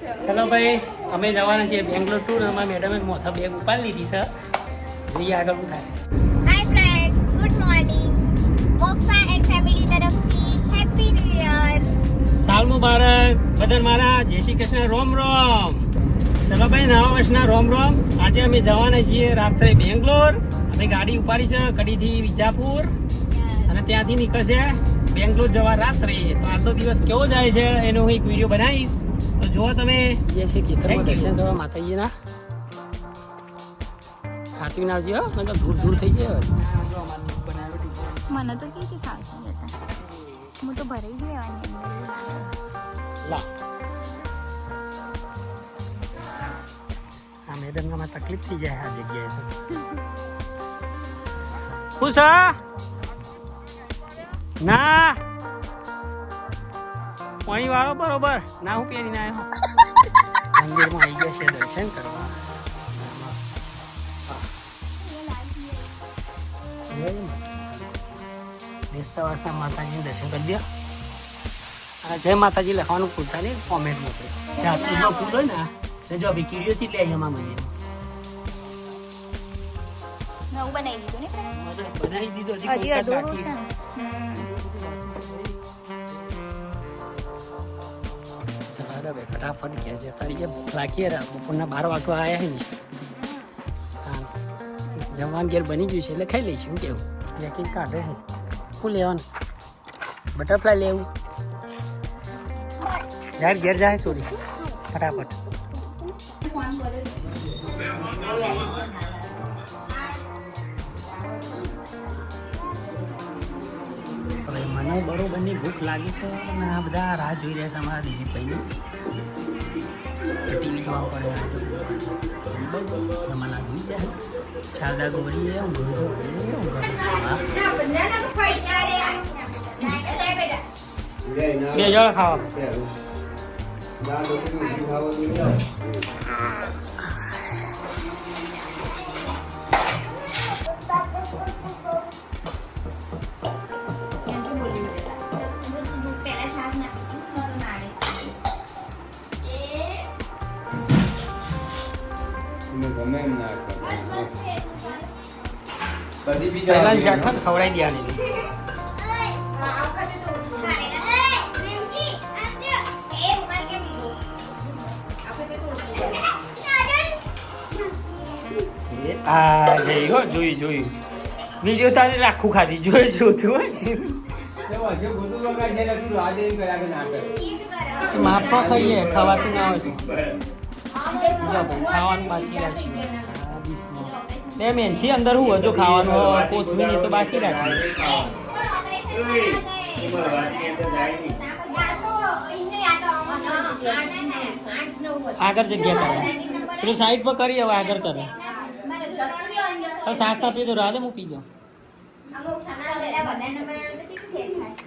ચલો ભાઈ અમે જવાના છીએ બેંગ્લોર ટૂર અમારા મેડમે મોથા બેગ ઉપાડી લીધી છે. જોઈએ આગળ શું થાય. Hi friends good morning Moksha and family તરફથી હેપી ન્યૂ યર સાલ મુબારક. બદલ મારા જય શ્રી કૃષ્ણ. રોમ રોમ. ચલો ભાઈ નવા વર્ષના રોમ રોમ. આજે અમે જવાના છીએ રાત્રે બેંગ્લોર. અમે ગાડી ઉપાડી છે કડીથી વિજાપુર. અને ત્યાંથી નીકળશે બેંગ્લોર જવા રાત્રે. તો આજનો દિવસ કેવો જાય છે એનો હું એક વીડિયો બનાવીશ. તો જુઓ તમે. જે છે ખેતરમાં દર્શન કરવા માતાજીના. સાચવીને આવજો હો, નકર ધૂળ ધૂળ થઈ જાય મને તો કેવી ખાશે જતા હું તો ભરાઈ જ લા. આ મેદાનમાં તકલીફ થઈ જાય આ જગ્યાએ તો. ખુશ હા? ના. પાણી વાળો બરોબર. ના હું પહેરીને આવ્યો મંદિરમાં આવી ગયા છે દર્શન કરવા. બેસતા વાસતા માતાજીને દર્શન કરી દો જય માતાજી લખવાનું ભૂલતા નહીં કોમેન્ટ મોકલો. જાસૂસનો ફૂલ હોય ને ને જો કીડીઓ થી લે અહીંયા મંદિર બનાવી દીધો ને? બનાવી દીધો હજી હેડો ભાઈ, ફટાફટ ઘેર જતા રહીએ. ભૂખ લાગી રે બપોરના બાર વાગવા આવ્યા ને જમવાનું ઘેર બની ગયું છે, એટલે ખાઈ લઈશું કેવું? પેકિંગ કાઢે છે શું લેવાનું? બટરફ્લાય લેવું. યાર, ઘેર જાય સોરી ફટાફટ. મને બંને ભૂખ લાગી છે અને આ બધા રાહ જોઈ રહ્યા છે અમારા દિલીપભાઈની. ટીવી જોવા પડે આ રમાલા જોઈ જાય શારદા ગોળી એ ઊંઘ બે જણ ખાવા. એમ ના બધી બીજા પહેલા જ. ખવડાવી દેવાની આ જઈ હો જોયું જોયું વીડિયો તારે રાખું ખાધી જોઈ જોયું તું માપમાં ખાઈએ ખવાતું ના હોય ખાવાનું બાકી રાખ્યું. બે મેન છે અંદર હું હજુ ખાવાનું કોથમીર તો બાકી રાખ્યું આગળ જગ્યા કરે પેલું સાઈડ પર કરી હવે આગળ કરે. હવે સાસ પી તો રાધે હું પી જાઉં